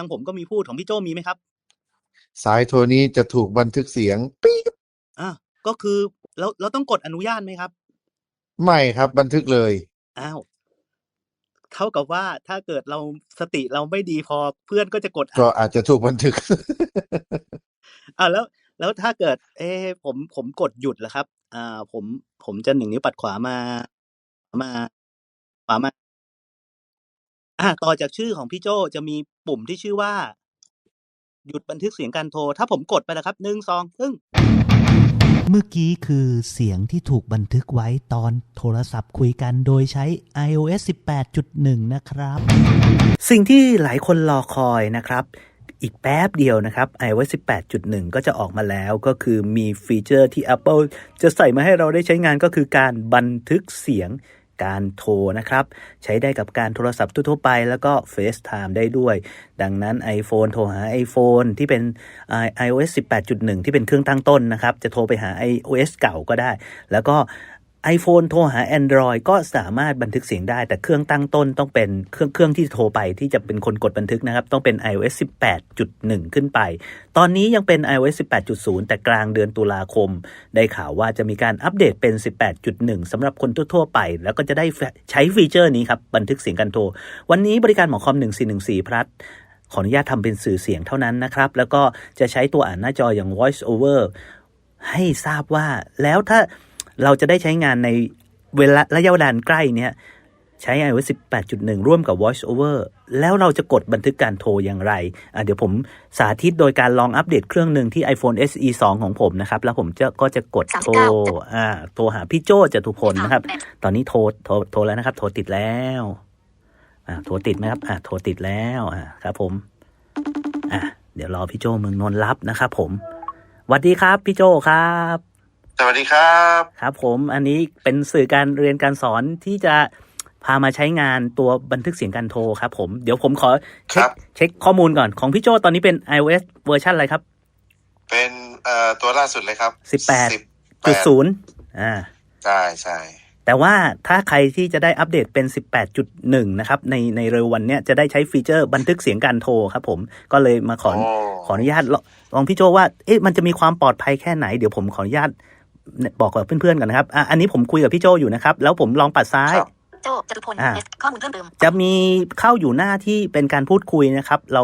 างผมก็มีพูดของพี่โจมีไหมครับ สายโทรนี้จะถูกบันทึกเสียงปี๊ดอ่าก็คือเราเราต้องกดอนุญาตไหมครับ ไม่ครับบันทึกเลยอ้าวเท่ากับว่าถ้าเกิดเราสติเราไม่ดีพอเพื่อนก็จะกดอัดก็อาจจะถูกบันทึกอ่าแล้ว แล้วถ้าเกิด เอะผมผมกดหยุดแล้วครับ อ่า ผมผมจะหนึ่งนิ้วปัดขวามา มาขวามา อ่าต่อจากชื่อของพี่โจจะมีปุ่มที่ชื่อว่า หยุดบันทึกเสียงการโทร ถ้าผมกดไปแล้วครับหนึ่งสองซึ่งเมื่อกี้คือเสียงที่ถูกบันทึกไว้ตอนโทรศัพท์คุยกันโดยใช้ iOS 18.1 นะครับ สิ่งที่หลายคนรอคอยนะครับ อีกแป๊บเดียวนะครับ iOS 18.1 ก็จะออกมาแล้วก็คือมีฟีเจอร์ที่ Apple จะใส่มาให้เราได้ใช้งานก็คือการบันทึกเสียง การโทรนะครับ ใช้ได้กับการโทรศัพท์ทั่วไป แล้วก็ FaceTime ได้ด้วย ดังนั้น iPhone โทรหา iPhone ที่เป็นอ่า iOS 18.1 ที่เป็นเครื่องตั้งต้นนะครับ จะโทรไปหา iOS เก่าก็ได้ แล้วก็ iPhone โทรหา Android ก็สามารถบันทึกเสียงได้ แต่เครื่องตั้งต้นต้องเป็นเครื่องเครื่องที่โทรไปที่จะเป็นคนกดบันทึกนะครับ ต้องเป็น iOS 18.1 ขึ้นไป ตอนนี้ยังเป็น iOS 18.0 แต่กลางเดือนตุลาคม ได้ข่าวว่าจะมีการอัปเดตเป็น 18.1สำหรับคนทั่วๆไป แล้วก็จะได้ใช้ฟีเจอร์นี้ครับบันทึกเสียงการโทร วันนี้บริการหมอคอม 1414 พลัสขออนุญาตทำเป็นสื่อเสียงเท่านั้นนะครับ แล้วก็จะใช้ตัวอ่านหน้าจออย่าง voice over ให้ทราบว่าแล้วถ้า เราจะได้ใช้งานในเวลาระยะเวลาอันใกล้เนี้ยใช้ iOS 18.1 ร่วมกับ voice over แล้วเราจะกดบันทึกการโทรอย่างไรอะเดี๋ยวผมสาธิตโดยการลองอัปเดตเครื่องหนึ่งที่ iPhone SE 2 ของผมนะครับ แล้วผมจะก็จะกดโทรอ่าโทรหาพี่โจจตุพลนะครับ ตอนนี้โทรโทรโทรแล้วนะครับ โทรติดแล้วอ่าโทรติดไหมครับอ่าโทรติดแล้วอ่าครับ ผมอะเดี๋ยวรอพี่โจเมืองนนท์รับนะครับผมสวัสดีครับพี่โจครับ สวัสดีครับครับ ผมอันนี้เป็นสื่อการเรียนการสอนที่จะพามาใช้งานตัวบันทึกเสียงการโทรครับ ผมเดี๋ยวผมขอเช็คเช็คข้อมูลก่อนของพี่โจตอนนี้เป็น iOS เวอร์ชันอะไรครับ เป็นเอ่อตัวล่าสุดเลยครับ18จุดศูนย์อ่าใช่ใช่แต่ว่าถ้าใครที่จะได้อัปเดตเป็น 18.1 นะครับ ในในเร็ววันเนี้ยจะได้ใช้ฟีเจอร์บันทึกเสียงการโทรครับผมก็เลยมาขอโอ้ขออนุญาตลองลองพี่โจว่าเอ๊ะมันจะมีความปลอดภัยแค่ไหน เดี๋ยวผมขออนุญาต บอกกับเพื่อนๆกันนะครับอะอันนี้ผมคุยกับพี่โจอยู่นะครับ แล้วผมลองปัดซ้ายครับโจจตุพลอ่าเอสข้อมูลเพิ่มเติมจะมีเข้าอยู่หน้าที่เป็นการพูดคุยนะครับ เรา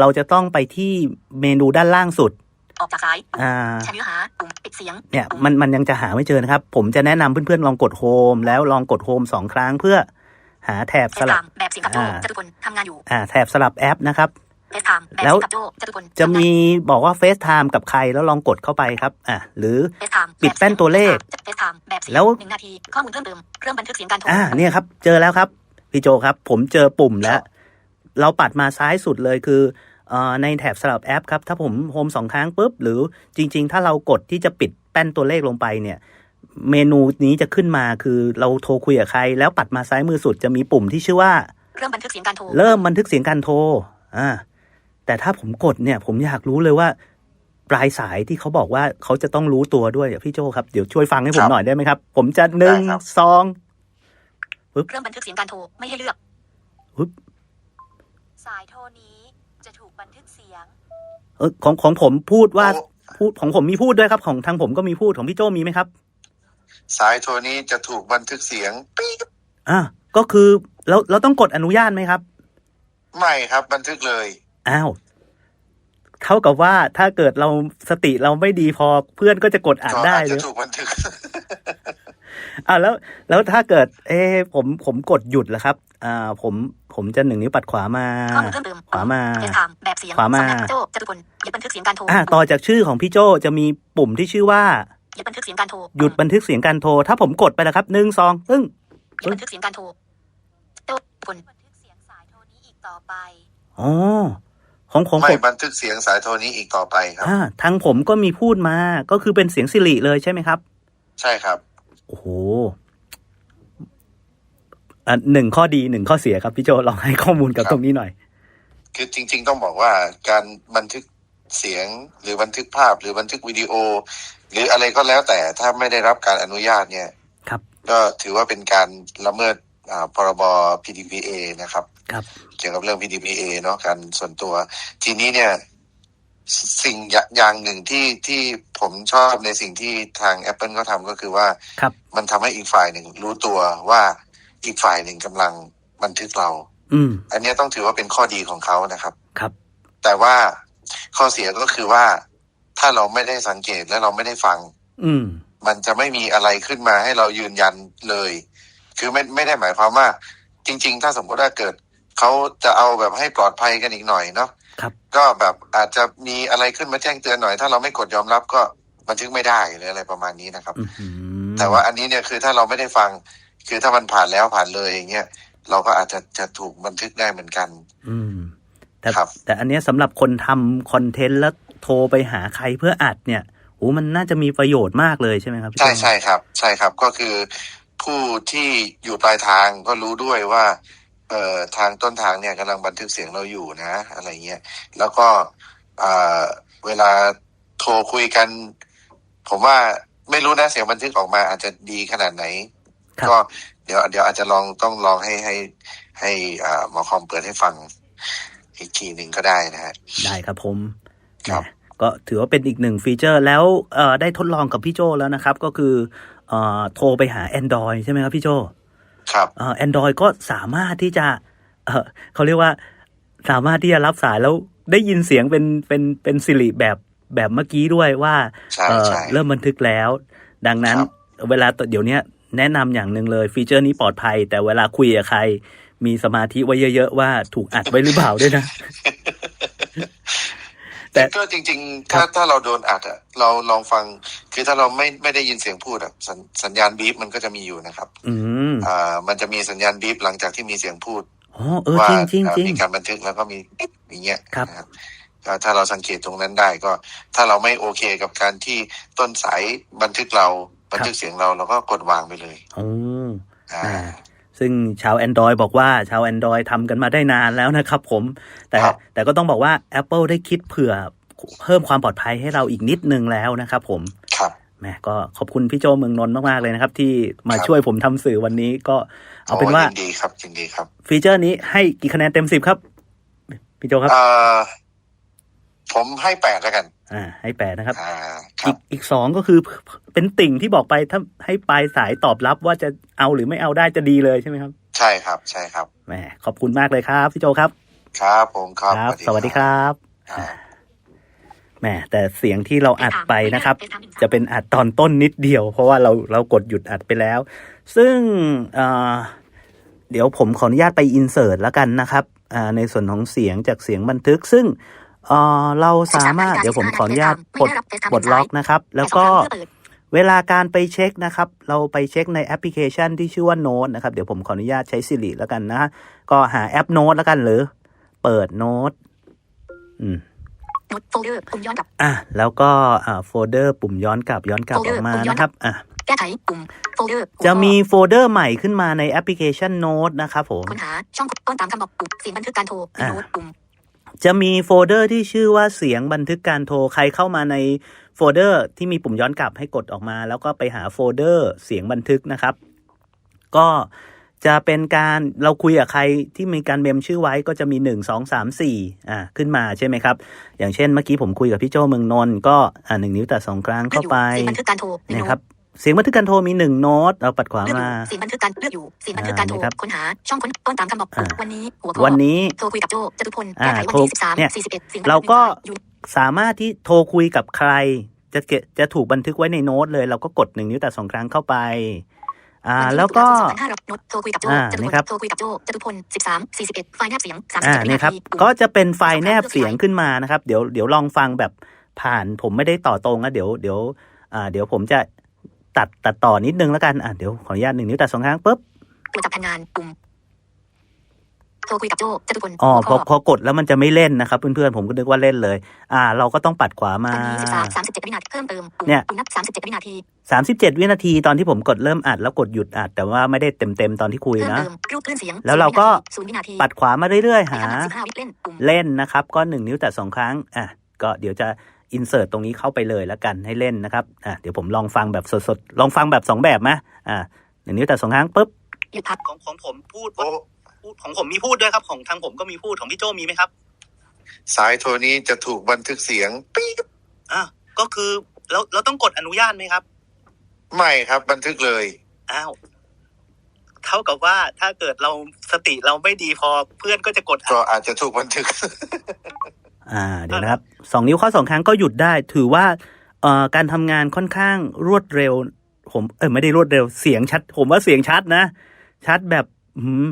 เราจะต้องไปที่เมนูด้านล่างสุด ออกจากซ้ายอ่าแชร์เนื้อหาปุ่มปิดเสียงเนี่ยมันมันยังจะหาไม่เจอนะครับ ผมจะแนะนำเพื่อนๆลองกดโฮมแล้วลองกดโฮมสองครั้งเพื่อหาแถบเฟสซลัไทบม์แบบเสียงกับโจอ่าจตุพลทำงานอยู่อ่าแถบสลับแอปนะครับเฟซไทม์ แบบแล้วเสียงกับโจจตุพลจะมีบอกว่า FaceTime กับใครแล้วลองกดเข้าไปครับ อะ หรือเฟซไทม์ปิดแป้นตัวเลขเฟซไทม์แบบเสียงแล้วหนึ่งนาทีข้อมูลเพิ่มเติมเครื่องบันทึกเสียงการโทรอ่าเนี่ยครับ เจอแล้วครับ พี่โจครับ ผมเจอปุ่มแล้ว เราปัดมาซ้ายสุดเลยคือเอ่อในแถบสลับแอปครับ ถ้าผมโฮมสองครั้งปุ๊บ หรือจริง ๆ ถ้าเรากดที่จะปิดแป้นตัวเลขลงไปเนี่ยเมนูนี้จะขึ้นมาคือเราโทรคุยกับใคร แล้วปัดมาซ้ายมือสุดจะมีปุ่มที่ชื่อว่าเครื่องบันทึกเสียงการโทรเริ่มบันทึกเสียงการโทรอ่า แต่ถ้าผมกดเนี่ยผมอยากรู้เลยว่าปลายสายที่เขาบอกว่าเขาจะต้องรู้ตัวด้วยอะพี่โจครับ เดี๋ยวช่วยฟังให้ผมหน่อยได้ไหมครับ ผมจะหนึ่งสองเครื่องบันทึกเสียงการโทรไม่ให้เลือกปึ๊บสายโทรนี้จะถูกบันทึกเสียง เออของของผมพูดว่าโอ้พูดของผมมีพูดด้วยครับ ของทางผมก็มีพูดของพี่โจมีไหมครับ สายโทรนี้จะถูกบันทึกเสียงปี๊ดอ่าก็คือเราเราต้องกดอนุญาตไหมครับ ไม่ครับบันทึกเลย อ้าวเท่ากับว่าถ้าเกิดเราสติเราไม่ดีพอเพื่อนก็จะกดอ่านก็ได้อาจเลจะยถูกบันทึกอ่าแล้วแล้วถ้าเกิด เอะผมผมกดหยุดแล้วครับ อ่า ผมผมจะหนึ่งนิ้วปัดขวามาข้อมูลเพิ่มเติมขวามาเฟซไทม์แบบเสียงขวามาสำนักโจจตุพลหยุดบันทึกเสียงการโทรอ่าต่อจากชื่อของพี่โจจะมีปุ่มที่ชื่อว่าหยุดบันทึกเสียงการโทรหยุดบันทึกเสียงการโทร ถ้าผมกดไปแล้วครับหนึ่งสองปึ้งหยุดบันทึกเสียงการโทรโจพลบันทึกเสียงสายโทรนี้อีกต่อไปอ๋อ ของของไม่ผมบันทึกเสียงสายโทรนี้อีกต่อไปครับ อ่าทางผมก็มีพูดมา ก็คือเป็นเสียงสิริเลยใช่ไหมครับ ใช่ครับ โอ้โหอะหนึ่งข้อดีหนึ่งข้อเสียครับพี่โจลองให้ข้อมูลกับครับ ตรงนี้หน่อย คือจริง ๆ ต้องบอกว่าการบันทึกเสียงหรือบันทึกภาพหรือบันทึกวิดีโอ หรืออะไรก็แล้วแต่ถ้าไม่ได้รับการอนุญาตเนี่ยครับ ก็ถือว่าเป็นการละเมิดอ่า พรบ PDPA นะครับครับ เกี่ยวกับเรื่อง PDPA เนาะการส่วนตัว ทีนี้เนี่ย สิ่งอย่างหนึ่งที่ที่ผมชอบในสิ่งที่ทาง Apple ก็ทำก็คือว่าครับมันทำให้อีกฝ่ายหนึ่งรู้ตัวว่าอีกฝ่ายหนึ่งกำลังบันทึกเรา อืม อันเนี้ยต้องถือว่าเป็นข้อดีของเขานะครับ ครับ แต่ว่าข้อเสียก็คือว่าถ้าเราไม่ได้สังเกตและเราไม่ได้ฟัง อืม มันจะไม่มีอะไรขึ้นมาให้เรายืนยันเลย คือไม่ไม่ได้หมายความว่า จริง ๆ ถ้าสมมติว่าเกิดเขาจะเอาแบบให้ปลอดภัยกันอีกหน่อยเนาะครับ ก็แบบอาจจะมีอะไรขึ้นมาแจ้งเตือนหน่อย ถ้าเราไม่กดยอมรับก็บันทึกไม่ได้หรืออะไรประมาณนี้นะครับอืมแต่ว่าอันนี้เนี่ยคือถ้าเราไม่ได้ฟัง คือถ้ามันผ่านแล้วผ่านเลยอย่างเงี้ยเราก็อาจจะจะถูกบันทึกได้เหมือนกัน อืมแต่ครับแต่อันเนี้ยสำหรับคนทำคอนเทนต์แล้วโทรไปหาใครเพื่ออัดเนี่ยโอ้มันน่าจะมีประโยชน์มากเลยใช่ไหมครับพี่ใช่โจ้ใช่ครับ ใช่ครับก็คือ ผู้ที่อยู่ปลายทางก็รู้ด้วยว่า เอ่อทางต้นทางเนี่ยกำลังบันทึกเสียงเราอยู่นะ อะไรเงี้ยแล้วก็อ่าเวลาโทรคุยกัน ผมว่าไม่รู้นะเสียงบันทึกออกมา อาจจะดีขนาดไหน ครับ ก็เดี๋ยวเดี๋ยวอาจจะลองต้องลองให้ให้ให้อ่าหมอคอมเปิดให้ฟังอีกทีหนึ่งก็ได้นะฮะ ได้ครับผมครับ นะก็ถือว่าเป็นอีกหนึ่งฟีเจอร์แล้วเอ่อได้ทดลองกับพี่โจแล้วนะครับ ก็คือเอ่อ โทรไปหา Android ใช่ไหมครับพี่โจครับเอ่อ Android ก็สามารถที่จะเออเขาเรียกว่าสามารถที่จะรับสายแล้วได้ยินเสียงเป็นเป็นเป็นสิริแบบแบบเมื่อกี้ด้วยว่าใช่เอ่อใช่เริ่มบันทึกแล้ว ดังนั้นครับเวลาเดี๋ยวเนี้ยแนะนำอย่างหนึ่งเลย ฟีเจอร์นี้ปลอดภัย แต่เวลาคุยกับใคร มีสมาธิไว้เยอะ ๆ ว่าถูกอัดไว้หรือเปล่าด้วยนะ แต่ก็จริง ๆ ถ้าถ้าเราโดนอัดอะเราลองฟัง คือถ้าเราไม่ไม่ได้ยินเสียงพูดอะสัญสัญญาณบีบมันก็จะมีอยู่นะครับ อืมอ่า มันจะมีสัญญาณบีบหลังจากที่มีเสียงพูดอ๋อเออว่าจริงจริงอ่าจริงมีการบันทึกแล้วก็มีอย่างเงี้ยครับนะก็ถ้าเราสังเกตตรงนั้นได้ก็ ถ้าเราไม่โอเคกับการที่ต้นสายบันทึกเราบันทึกเสียงเราเราก็กดวางไปเลยโอ้อ่าอ่า ซึ่งชาว Android บอกว่าชาว Android ทำกันมาได้นานแล้วนะครับผม แต่ครับแต่ก็ต้องบอกว่า Apple ได้คิดเผื่อเพิ่มความปลอดภัยให้เราอีกนิดนึงแล้วนะครับผม ครับแหมก็ขอบคุณพี่โจเมืองนนท์มาก ๆ เลยนะครับ ที่มาครับช่วยผมทำสื่อวันนี้ก็เอาเป็นว่าโยินดีครับยินดีครับ ฟีเจอร์นี้ให้กี่คะแนนเต็มสิบครับ พี่โจครับเอ่อ ผมให้แปดแล้วกัน อ่า ให้แปดนะครับ อ่าคอีรับกอีกสองก็คือเป็นติ่งที่บอกไปถ้าให้ปลายสายตอบรับว่าจะเอาหรือไม่เอาได้จะดีเลยใช่ไหมครับใช่ครับ ใช่ครับ แหมขอบคุณมากเลยครับพี่โจครับครับผมครับ สวัสดีครับครับ แหมแต่เสียงที่เราอัดไปนะครับ จะเป็นอัดตอนต้นนิดเดียว เพราะว่าเราเรากดหยุดอัดไปแล้ว ซึ่งเอ่อเดี๋ยวผมขออนุญาตไปอินเสิร์ตแล้วกันนะครับอ่าในส่วนของเสียงจากเสียงบันทึก ซึ่ง เอ่อเราสามารถเดี๋ยวผมขออนุญาตปลดปลดล็อกนะครับ แล้วก็เวลาการไปเช็คนะครับ เราไปเช็คในแอปพลิเคชันที่ชื่อว่าโน้ตนะครับ เดี๋ยวผมขออนุญาตใช้ Siri แล้วกันนะ ก็หาแอปโน้ตแล้วกันหรือ เปิดโน้ตอืมโน้ตโฟลเดอร์ปุ่มย้อนกลับ อะ แล้วก็อ่าโฟลเดอร์ปุ่มย้อนกลับย้อนกลับออกมานะครับ อะ แก้ไขปุ่มโฟลเดอร์ จะมีโฟลเดอร์ใหม่ขึ้นมาในแอปพลิเคชันโน้ตนะครับผม ค้นหาช่องต้นตามคำบอกปุ่มเสียงบันทึกการโทรอ่าโน้ตปุ่ม จะมีโฟลเดอร์ที่ชื่อว่าเสียงบันทึกการโทรใครเข้ามาในโฟลเดอร์ที่มีปุ่มย้อนกลับให้กดออกมา แล้วก็ไปหาโฟลเดอร์เสียงบันทึกนะครับ ก็จะเป็นการเราคุยกับใครที่มีการเมมชื่อไว้ก็จะมีหนึ่งสองสามสี่อ่าขึ้นมาใช่ไหมครับ อย่างเช่นเมื่อกี้ผมคุยกับพี่โจเมืองนนท์ก็อ่าหนึ่งนิ้วแต่สองครั้งเข้าไปเสียงบันทึกการโทรหนึ่งนะครับ เสียงบันทึกการโทรมีหนึ่งโน้ตเราปัดขวาเลือกอมายู่เสียงบันทึกการเลือกอยู่เสียงบันทึกการโทรอ่านะครับค้นหาช่องค้นต้นตามคำบอกปุ่มอ่าวันนี้หัวข้อวันนี้โทรคุยกับโจจตุพลอ่าแก้ไขวันโทรที่สิบสามเนี่ยสี่สิบเอ็ดสียงบันทึเราก็อยู่สามารถที่โทรคุยกับใคร จะเกะจะถูกบันทึกไว้ในโน้ตเลย เราก็กดหนึ่งนิ้วแต่สองครั้งเข้าไป อ่านที่แล้วก็ตุาคม2500โน้ตโทรคุยกับโจอ่าจตุพนี่ลครับโทรคุยกับโจจตุพลสิบสามสี่สิบเอ็ดไฟล์แนบเสียงสามสิบอ่าเจ็ดวินี่นาครับทีปุ่มก็จะเป็นไฟล์แนบเสียงขึ้นมานะครับ เดี๋ยวเดี๋ยวลองฟังแบบผ่านผมไม่ได้ต่อตรงนะเดี๋ยวเดี๋ยวอ่าเดี๋ยวผมจะ ตัดตัดต่อนิดนึงแล้วกันอ่าเดี๋ยวขออนุญาตหนึ่งนิ้วแต่สองครั้งปุ๊บตัวจับทำงานปุ่มโทรคุยกับโจจตุพลอ๋อหัวพอข้อพอกดแล้วมันจะไม่เล่นนะครับเพื่อนๆผมก็นึกว่าเล่นเลย อ่า เราก็ต้องปัดขวามาวันนี้สิบสามสามสิบเจ็ดวินาทีเพิ่มเติมปุ่มเนี่ยปุ่มนับสามสิบเจ็ดวินาทีสามสิบเจ็ดวินาทีตอนที่ผมกดเริ่มอัดแล้วกดหยุดอัด แต่ว่าไม่ได้เต็มเต็มๆตอนที่คุยเพิ่มนะเติมรูปคลื่นเสียงแล้วเราก็ศูนย์วินาทีปัดขวามาเรื่อยๆหาหาสิบห้าวิเล่นปุ่มเล่นนะครับ ก็หนึ่งนิ้วแต่สองครั้งอะก็เดี๋ยวจะ อินเสิร์ตตรงนี้เข้าไปเลยแล้วกันให้เล่นนะครับอะเดี๋ยวผมลองฟังแบบสดๆ ลองฟังแบบสองแบบไหมอะหนึ่งนิ้วแต่สองครั้งปุ๊บหยุดพักของของผมพูดโอ้พูดของผมมีพูดด้วยครับ ของทางผมก็มีพูดของพี่โจมีไหมครับ สายโทรนี้จะถูกบันทึกเสียงปี๊บอ่าก็คือเราเราต้องกดอนุญาตไหมครับ ไม่ครับบันทึกเลยอ้าวเท่ากับว่าถ้าเกิดเราสติเราไม่ดีพอเพื่อนก็จะกดก็อาจจะถูกบันทึก อ่าเดี๋ยวนะครับสองนิ้วข้อสองครั้งก็หยุดได้ ถือว่าเอ่อการทำงานค่อนข้างรวดเร็ว ผมเออไม่ได้รวดเร็วเสียงชัด ผมว่าเสียงชัดนะ ชัดแบบอืม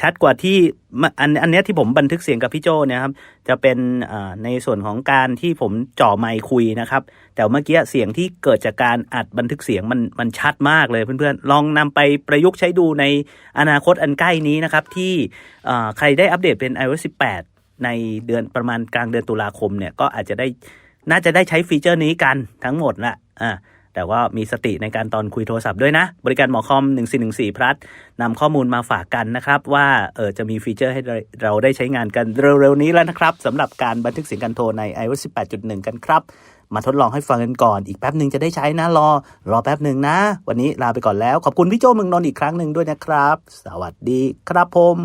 ชัดกว่าที่มอันอันนี้ที่ผมบันทึกเสียงกับพี่โจเนี่ยครับ จะเป็นในส่วนของการที่ผมจ่อไมค์คุยนะครับ แต่เมื่อกี้เสียงที่เกิดจากการอัดบันทึกเสียงมันมันชัดมากเลยเพื่อนๆ ลองนำไปประยุกต์ใช้ดูในอนาคตอันใกล้นี้นะครับ ที่ใครได้อัปเดตเป็น iOS 18 ในเดือนประมาณกลางเดือนตุลาคมเนี่ยก็อาจจะได้น่าจะได้ใช้ฟีเจอร์นี้กันทั้งหมดละอ่าแต่ว่ามีสติในการตอนคุยโทรศัพท์ด้วยนะ บริการหมอคอม 1414 พลัสนำข้อมูลมาฝากกันนะครับ ว่าเออจะมีฟีเจอร์ให้เราได้ใช้งานกันเร็วๆนี้แล้วนะครับสำหรับการบันทึกเสียงการโทรใน iOS 18.1 กันครับ มาทดลองให้ฟังกันก่อน อีกแป๊บหนึ่งจะได้ใช้นะรอ รอแป๊บหนึ่งนะ วันนี้ลาไปก่อนแล้ว ขอบคุณพี่โจเมืองนนท์อีกครั้งหนึ่งด้วยนะครับ สวัสดีครับผม